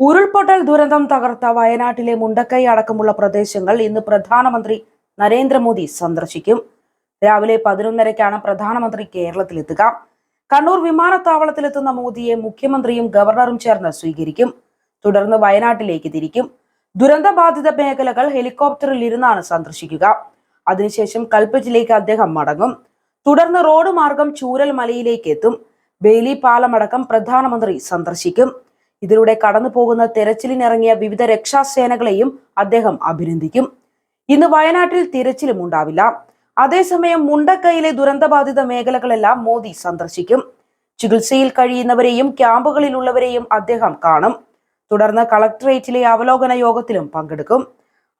ഉരുൾപൊട്ടൽ ദുരന്തം തകർത്ത വയനാട്ടിലെ മുണ്ടക്കൈ അടക്കമുള്ള പ്രദേശങ്ങൾ ഇന്ന് പ്രധാനമന്ത്രി നരേന്ദ്രമോദി സന്ദർശിക്കും. രാവിലെ പതിനൊന്നരയ്ക്കാണ് പ്രധാനമന്ത്രി കേരളത്തിലെത്തുക. കണ്ണൂർ വിമാനത്താവളത്തിലെത്തുന്ന മോദിയെ മുഖ്യമന്ത്രിയും ഗവർണറും ചേർന്ന് സ്വീകരിക്കും. തുടർന്ന് വയനാട്ടിലേക്ക് തിരിക്കും. ദുരന്തബാധിത മേഖലകൾ ഹെലികോപ്റ്ററിൽ ഇരുന്നാണ് സന്ദർശിക്കുക. അതിനുശേഷം കൽപ്പറ്റിലേക്ക് അദ്ദേഹം മടങ്ങും. തുടർന്ന് റോഡ് മാർഗം ചൂരൽ മലയിലേക്ക് എത്തും ബേലി പാലമടക്കം പ്രധാനമന്ത്രി സന്ദർശിക്കും. ഇതിലൂടെ കടന്നു പോകുന്ന തെരച്ചിലിനിറങ്ങിയ വിവിധ രക്ഷാസേനകളെയും അദ്ദേഹം അഭിനന്ദിക്കും. ഇന്ന് വയനാട്ടിൽ തിരച്ചിലും ഉണ്ടാവില്ല. അതേസമയം മുണ്ടക്കൈയിലെ ദുരന്തബാധിത മേഖലകളെല്ലാം മോദി സന്ദർശിക്കും. ചികിത്സയിൽ കഴിയുന്നവരെയും ക്യാമ്പുകളിലുള്ളവരെയും അദ്ദേഹം കാണും. തുടർന്ന് കളക്ടറേറ്റിലെ അവലോകന യോഗത്തിലും പങ്കെടുക്കും.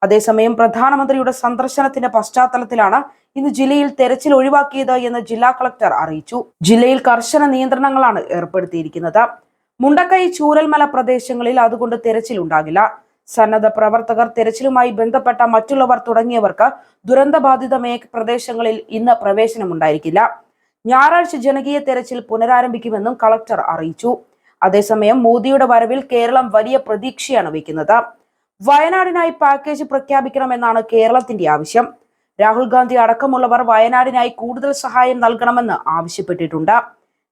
അതേസമയം പ്രധാനമന്ത്രിയുടെ സന്ദർശനത്തിന്റെ പശ്ചാത്തലത്തിലാണ് ഇന്ന് ജില്ലയിൽ തെരച്ചിൽ ഒഴിവാക്കിയത് എന്ന് ജില്ലാ കളക്ടർ അറിയിച്ചു. ജില്ലയിൽ കർശന നിയന്ത്രണങ്ങളാണ് ഏർപ്പെടുത്തിയിരിക്കുന്നത്. മുണ്ടക്കൈ ചൂരൽമല പ്രദേശങ്ങളിൽ അതുകൊണ്ട് തെരച്ചിൽ ഉണ്ടാകില്ല സന്നദ്ധ പ്രവർത്തകർ തെരച്ചിലുമായി ബന്ധപ്പെട്ട മറ്റുള്ളവർ തുടങ്ങിയവർക്ക് ദുരന്തബാധിത മേഖ പ്രദേശങ്ങളിൽ ഇന്ന് പ്രവേശനമുണ്ടായിരിക്കില്ല. ഞായറാഴ്ച ജനകീയ തെരച്ചിൽ പുനരാരംഭിക്കുമെന്നും കളക്ടർ അറിയിച്ചു. അതേസമയം മോദിയുടെ വരവിൽ കേരളം വലിയ പ്രതീക്ഷയാണ് വയ്ക്കുന്നത്. വയനാടിനായി പാക്കേജ് പ്രഖ്യാപിക്കണമെന്നാണ് കേരളത്തിന്റെ ആവശ്യം. രാഹുൽ ഗാന്ധി അടക്കമുള്ളവർ വയനാടിനായി കൂടുതൽ സഹായം നൽകണമെന്ന് ആവശ്യപ്പെട്ടിട്ടുണ്ട്.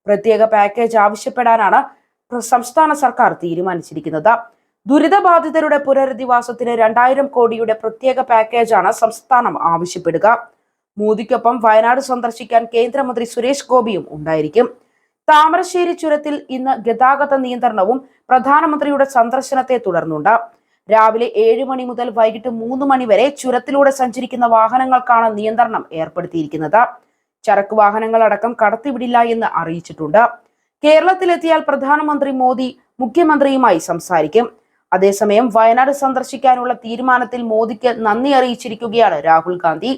പ്രത്യേക പാക്കേജ് ആവശ്യപ്പെടാനാണ് സംസ്ഥാന സർക്കാർ തീരുമാനിച്ചിരിക്കുന്നത്. ദുരിതബാധിതരുടെ പുനരധിവാസത്തിന് രണ്ടായിരം കോടിയുടെ പ്രത്യേക പാക്കേജാണ് സംസ്ഥാനം ആവശ്യപ്പെടുക. മോദിക്കൊപ്പം വയനാട് സന്ദർശിക്കാൻ കേന്ദ്രമന്ത്രി സുരേഷ് ഗോപിയും ഉണ്ടായിരിക്കും. താമരശ്ശേരി ചുരത്തിൽ ഇന്ന് ഗതാഗത നിയന്ത്രണവും പ്രധാനമന്ത്രിയുടെ സന്ദർശനത്തെ തുടർന്നുണ്ട്. രാവിലെ ഏഴ് മണി മുതൽ വൈകിട്ട് മൂന്ന് മണി വരെ ചുരത്തിലൂടെ സഞ്ചരിക്കുന്ന വാഹനങ്ങൾക്കാണ് നിയന്ത്രണം ഏർപ്പെടുത്തിയിരിക്കുന്നത്. ചരക്ക് വാഹനങ്ങളടക്കം കടത്തിവിടില്ല എന്ന് അറിയിച്ചിട്ടുണ്ട്. കേരളത്തിലെത്തിയാൽ പ്രധാനമന്ത്രി മോദി മുഖ്യമന്ത്രിയുമായി സംസാരിക്കും. അതേസമയം വയനാട് സന്ദർശിക്കാനുള്ള തീരുമാനത്തിൽ മോദിക്ക് നന്ദി അറിയിച്ചിരിക്കുകയാണ് രാഹുൽ ഗാന്ധി.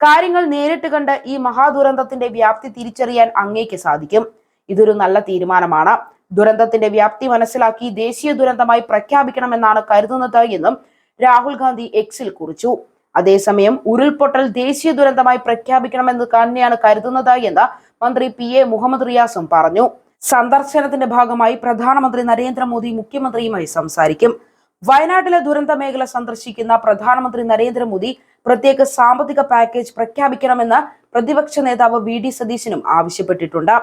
കാര്യങ്ങൾ നേരിട്ട് കണ്ട് ഈ മഹാദുരന്തത്തിന്റെ വ്യാപ്തി തിരിച്ചറിയാൻ അങ്ങേക്ക് സാധിക്കും. ഇതൊരു നല്ല തീരുമാനമാണ്. ദുരന്തത്തിന്റെ വ്യാപ്തി മനസ്സിലാക്കി ദേശീയ ദുരന്തമായി പ്രഖ്യാപിക്കണമെന്നാണ് കരുതുന്നത് എന്നും രാഹുൽ ഗാന്ധി എക്സിൽ കുറിച്ചു. അതേസമയം ഉരുൾപൊട്ടൽ ദേശീയ ദുരന്തമായി പ്രഖ്യാപിക്കണമെന്ന് തന്നെയാണ് കരുതുന്നത് എന്ന് മന്ത്രി പി എ മുഹമ്മദ് റിയാസും പറഞ്ഞു. സന്ദർശനത്തിന്റെ ഭാഗമായി പ്രധാനമന്ത്രി നരേന്ദ്രമോദി മുഖ്യമന്ത്രിയുമായി സംസാരിക്കും. വയനാട്ടിലെ ദുരന്ത മേഖല സന്ദർശിക്കുന്ന പ്രധാനമന്ത്രി നരേന്ദ്രമോദി പ്രത്യേക സാമ്പത്തിക പാക്കേജ് പ്രഖ്യാപിക്കണമെന്ന് പ്രതിപക്ഷ നേതാവ് വി ഡി സതീശനും ആവശ്യപ്പെട്ടിട്ടുണ്ട്.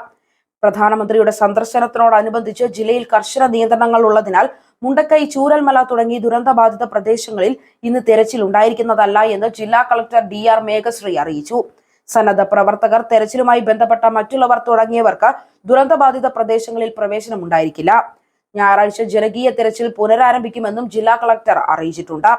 പ്രധാനമന്ത്രിയുടെ സന്ദർശനത്തിനോടനുബന്ധിച്ച് ജില്ലയിൽ കർശന നിയന്ത്രണങ്ങൾ ഉള്ളതിനാൽ മുണ്ടക്കൈ ചൂരൽമല തുടങ്ങി ദുരന്തബാധിത പ്രദേശങ്ങളിൽ ഇന്ന് തെരച്ചിൽ ഉണ്ടായിരിക്കുന്നതല്ല എന്ന് ജില്ലാ കളക്ടർ ഡി ആർ മേഘശ്രീ അറിയിച്ചു. സന്നദ്ധ പ്രവർത്തകർ തെരച്ചിലുമായി ബന്ധപ്പെട്ട മറ്റുള്ളവർ തുടങ്ങിയവർക്ക് ദുരന്തബാധിത പ്രദേശങ്ങളിൽ പ്രവേശനം ഉണ്ടായിരിക്കില്ല. ഞായറാഴ്ച ജനകീയ തെരച്ചിൽ പുനരാരംഭിക്കുമെന്നും ജില്ലാ കളക്ടർ അറിയിച്ചിട്ടുണ്ട്.